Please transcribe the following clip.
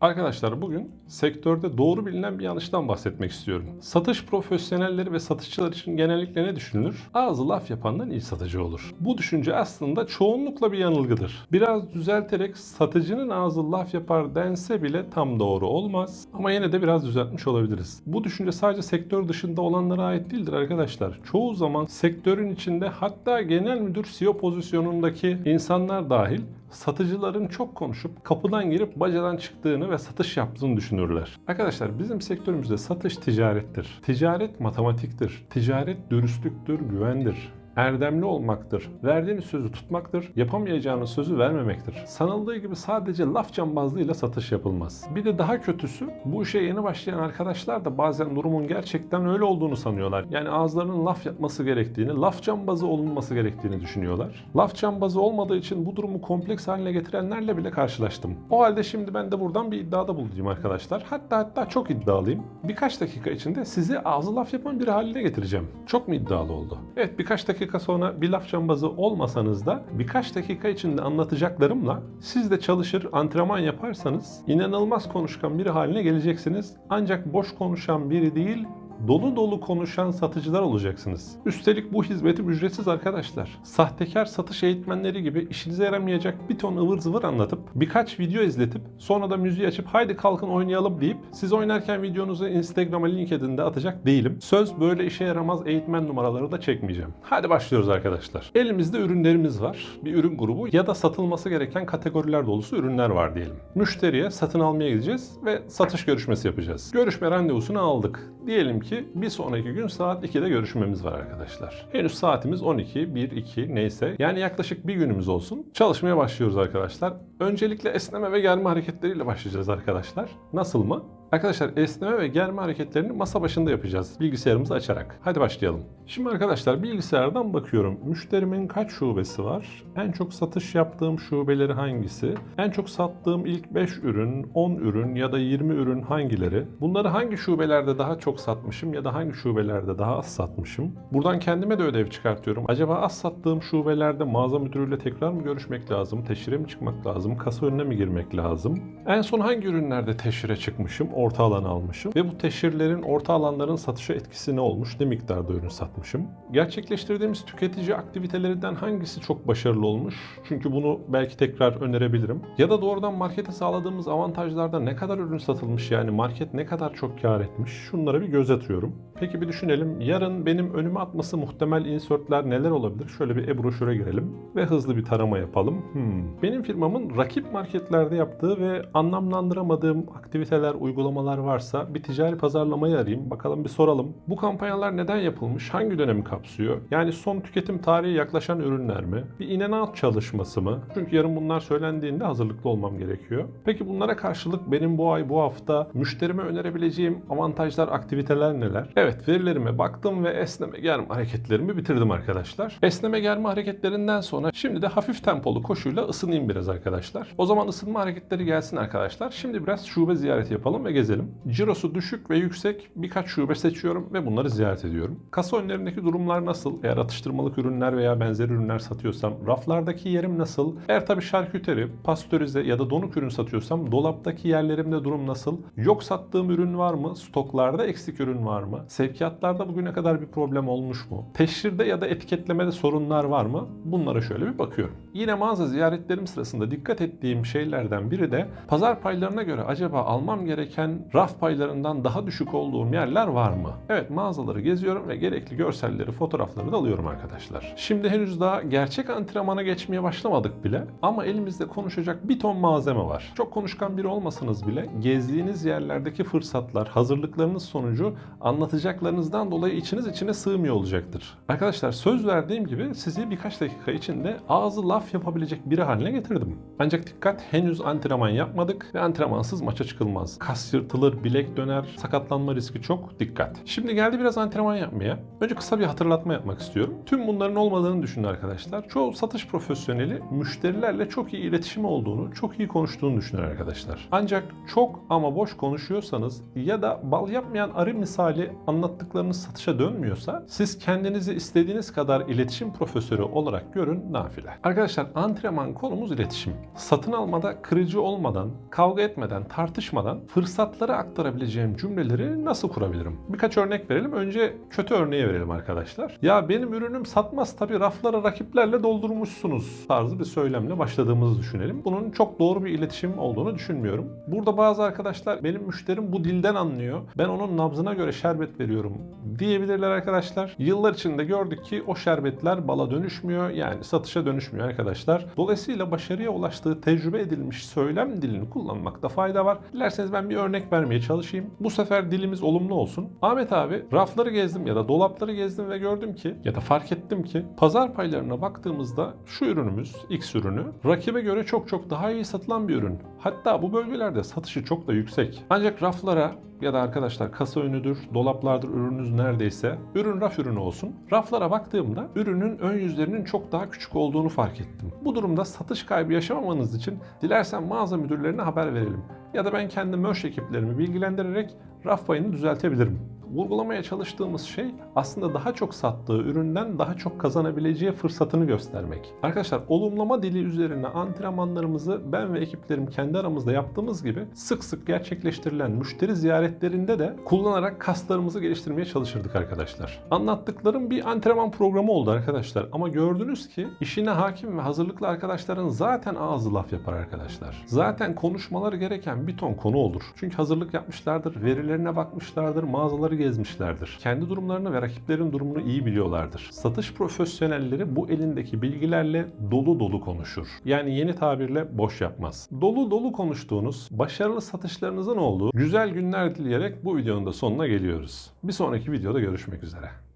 Arkadaşlar bugün sektörde doğru bilinen bir yanlıştan bahsetmek istiyorum. Satış profesyonelleri ve satışçılar için genellikle ne düşünülür? Ağzı laf yapandan iyi satıcı olur. Bu düşünce aslında çoğunlukla bir yanılgıdır. Biraz düzelterek satıcının ağzı laf yapar dense bile tam doğru olmaz. Ama yine de biraz düzeltmiş olabiliriz. Bu düşünce sadece sektör dışında olanlara ait değildir arkadaşlar. Çoğu zaman sektörün içinde hatta genel müdür CEO pozisyonundaki insanlar dahil satıcıların çok konuşup kapıdan girip bacadan çıktığını ve satış yaptığını düşünürler. Arkadaşlar bizim sektörümüzde satış ticarettir. Ticaret matematiktir. Ticaret dürüstlüktür, güvendir erdemli olmaktır. Verdiğiniz sözü tutmaktır. Yapamayacağınız sözü vermemektir. Sanıldığı gibi sadece laf cambazlığıyla satış yapılmaz. Bir de daha kötüsü bu işe yeni başlayan arkadaşlar da bazen durumun gerçekten öyle olduğunu sanıyorlar. Yani ağızlarının laf yapması gerektiğini, laf cambazı olunması gerektiğini düşünüyorlar. Laf cambazı olmadığı için bu durumu kompleks haline getirenlerle bile karşılaştım. O halde şimdi ben de buradan bir iddiada bulunayım arkadaşlar. Hatta hatta çok iddialıyım. Birkaç dakika içinde sizi ağzı laf yapan bir haline getireceğim. Çok mu iddialı oldu? Evet birkaç dakika sonra bir laf cambazı olmasanız da birkaç dakika içinde anlatacaklarımla siz de çalışır antrenman yaparsanız inanılmaz konuşkan biri haline geleceksiniz. Ancak boş konuşan biri değil dolu dolu konuşan satıcılar olacaksınız. Üstelik bu hizmetim ücretsiz arkadaşlar. Sahtekar satış eğitmenleri gibi işinize yaramayacak bir ton ıvır zıvır anlatıp birkaç video izletip sonra da müziği açıp haydi kalkın oynayalım deyip siz oynarken videonuzu Instagram'a LinkedIn'de atacak değilim. Söz böyle işe yaramaz eğitmen numaraları da çekmeyeceğim. Hadi başlıyoruz arkadaşlar. Elimizde ürünlerimiz var. Bir ürün grubu ya da satılması gereken kategoriler dolusu ürünler var diyelim. Müşteriye satın almaya gideceğiz ve satış görüşmesi yapacağız. Görüşme randevusunu aldık. Diyelim ki bir sonraki gün saat 2'de görüşmemiz var arkadaşlar. Henüz saatimiz 12, 1, 2 neyse. Yani yaklaşık bir günümüz olsun. Çalışmaya başlıyoruz arkadaşlar. Öncelikle esneme ve germe hareketleriyle başlayacağız arkadaşlar. Nasıl mı? Arkadaşlar esneme ve germe hareketlerini masa başında yapacağız bilgisayarımızı açarak. Hadi başlayalım. Şimdi arkadaşlar bilgisayardan bakıyorum. Müşterimin kaç şubesi var? En çok satış yaptığım şubeleri hangisi? En çok sattığım ilk 5 ürün, 10 ürün ya da 20 ürün hangileri? Bunları hangi şubelerde daha çok satmışım ya da hangi şubelerde daha az satmışım? Buradan kendime de ödev çıkartıyorum. Acaba az sattığım şubelerde mağaza müdürüyle tekrar mı görüşmek lazım? Teşhire mi çıkmak lazım? Kasa önüne mi girmek lazım? En son hangi ürünlerde teşhire çıkmışım? orta alan almışım. Ve bu teşhirlerin orta alanların satışa etkisi ne olmuş? Ne miktarda ürün satmışım? Gerçekleştirdiğimiz tüketici aktivitelerinden hangisi çok başarılı olmuş? Çünkü bunu belki tekrar önerebilirim. Ya da doğrudan markete sağladığımız avantajlarda ne kadar ürün satılmış yani market ne kadar çok kar etmiş? Şunlara bir göz atıyorum. Peki bir düşünelim. Yarın benim önüme atması muhtemel insertler neler olabilir? Şöyle bir e-broşüre girelim ve hızlı bir tarama yapalım. Hmm. Benim firmamın rakip marketlerde yaptığı ve anlamlandıramadığım aktiviteler, uygulamalar varsa bir ticari pazarlamayı arayayım. Bakalım bir soralım. Bu kampanyalar neden yapılmış? Hangi dönemi kapsıyor? Yani son tüketim tarihi yaklaşan ürünler mi? Bir in and out çalışması mı? Çünkü yarın bunlar söylendiğinde hazırlıklı olmam gerekiyor. Peki bunlara karşılık benim bu ay bu hafta müşterime önerebileceğim avantajlar, aktiviteler neler? Evet verilerime baktım ve esneme germe hareketlerimi bitirdim arkadaşlar. Esneme germe hareketlerinden sonra şimdi de hafif tempolu koşuyla ısınayım biraz arkadaşlar. O zaman ısınma hareketleri gelsin arkadaşlar. Şimdi biraz şube ziyareti yapalım ve gezelim. Cirosu düşük ve yüksek birkaç şube seçiyorum ve bunları ziyaret ediyorum. Kasa önlerindeki durumlar nasıl? Eğer atıştırmalık ürünler veya benzeri ürünler satıyorsam raflardaki yerim nasıl? Eğer tabii şarküteri, pastörize ya da donuk ürün satıyorsam dolaptaki yerlerimde durum nasıl? Yok sattığım ürün var mı? Stoklarda eksik ürün var mı? Sevkiyatlarda bugüne kadar bir problem olmuş mu? Teşhirde ya da etiketlemede sorunlar var mı? Bunlara şöyle bir bakıyorum. Yine mağaza ziyaretlerim sırasında dikkat ettiğim şeylerden biri de pazar paylarına göre acaba almam gereken raf paylarından daha düşük olduğum yerler var mı? Evet mağazaları geziyorum ve gerekli görselleri, fotoğrafları da alıyorum arkadaşlar. Şimdi henüz daha gerçek antrenmana geçmeye başlamadık bile ama elimizde konuşacak bir ton malzeme var. Çok konuşkan biri olmasanız bile gezdiğiniz yerlerdeki fırsatlar, hazırlıklarınız sonucu anlatacaklarınızdan dolayı içiniz içine sığmıyor olacaktır. Arkadaşlar söz verdiğim gibi sizi birkaç dakika içinde ağzı laf yapabilecek biri haline getirdim. Ancak dikkat henüz antrenman yapmadık ve antrenmansız maça çıkılmaz. Kas yırtılır, bilek döner, sakatlanma riski çok. Dikkat. Şimdi geldi biraz antrenman yapmaya. Önce kısa bir hatırlatma yapmak istiyorum. Tüm bunların olmadığını düşünün arkadaşlar. Çoğu satış profesyoneli müşterilerle çok iyi iletişim olduğunu, çok iyi konuştuğunu düşünür arkadaşlar. Ancak çok ama boş konuşuyorsanız ya da bal yapmayan arı misali anlattıklarınız satışa dönmüyorsa siz kendinizi istediğiniz kadar iletişim profesörü olarak görün nafile. Arkadaşlar antrenman konumuz iletişim. Satın almada kırıcı olmadan, kavga etmeden, tartışmadan fırsatları aktarabileceğim cümleleri nasıl kurabilirim? Birkaç örnek verelim. Önce kötü örneği verelim arkadaşlar. Ya benim ürünüm satmaz tabii raflara rakiplerle doldurmuşsunuz tarzı bir söylemle başladığımızı düşünelim. Bunun çok doğru bir iletişim olduğunu düşünmüyorum. Burada bazı arkadaşlar benim müşterim bu dilden anlıyor. Ben onun nabzına göre şerbet veriyorum diyebilirler arkadaşlar. Yıllar içinde gördük ki o şerbetler bala dönüşmüyor. Yani satışa dönüşmüyor arkadaşlar. Dolayısıyla başarıya ulaştığı tecrübe edilmiş söylem dilini kullanmakta fayda var. Dilerseniz ben bir örnek vermeye çalışayım. Bu sefer dilimiz olumlu olsun. Ahmet abi rafları gezdim ya da dolapları gezdim ve gördüm ki ya da fark ettim ki pazar paylarına baktığımızda şu ürünümüz X ürünü rakibe göre çok çok daha iyi satılan bir ürün. Hatta bu bölgelerde satışı çok da yüksek. Ancak raflara ya da arkadaşlar kasa önüdür, dolaplardır ürününüz neredeyse. Ürün raf ürünü olsun. Raflara baktığımda ürünün ön yüzlerinin çok daha küçük olduğunu fark ettim. Bu durumda satış kaybı yaşamamanız için dilersen mağaza müdürlerine haber verelim. Ya da ben kendi möş ekiplerimi bilgilendirerek raf payını düzeltebilirim. Vurgulamaya çalıştığımız şey aslında daha çok sattığı üründen daha çok kazanabileceği fırsatını göstermek. Arkadaşlar olumlama dili üzerine antrenmanlarımızı ben ve ekiplerim kendi aramızda yaptığımız gibi sık sık gerçekleştirilen müşteri ziyaretlerinde de kullanarak kaslarımızı geliştirmeye çalışırdık arkadaşlar. Anlattıklarım bir antrenman programı oldu arkadaşlar ama gördünüz ki işine hakim ve hazırlıklı arkadaşların zaten ağzı laf yapar arkadaşlar. Zaten konuşmaları gereken bir ton konu olur. Çünkü hazırlık yapmışlardır, verilerine bakmışlardır, mağazaları gezmişlerdir. Kendi durumlarını ve rakiplerin durumunu iyi biliyorlardır. Satış profesyonelleri bu elindeki bilgilerle dolu dolu konuşur. Yani yeni tabirle boş yapmaz. Dolu dolu konuştuğunuz, başarılı satışlarınızın olduğu güzel günler dileyerek bu videonun da sonuna geliyoruz. Bir sonraki videoda görüşmek üzere.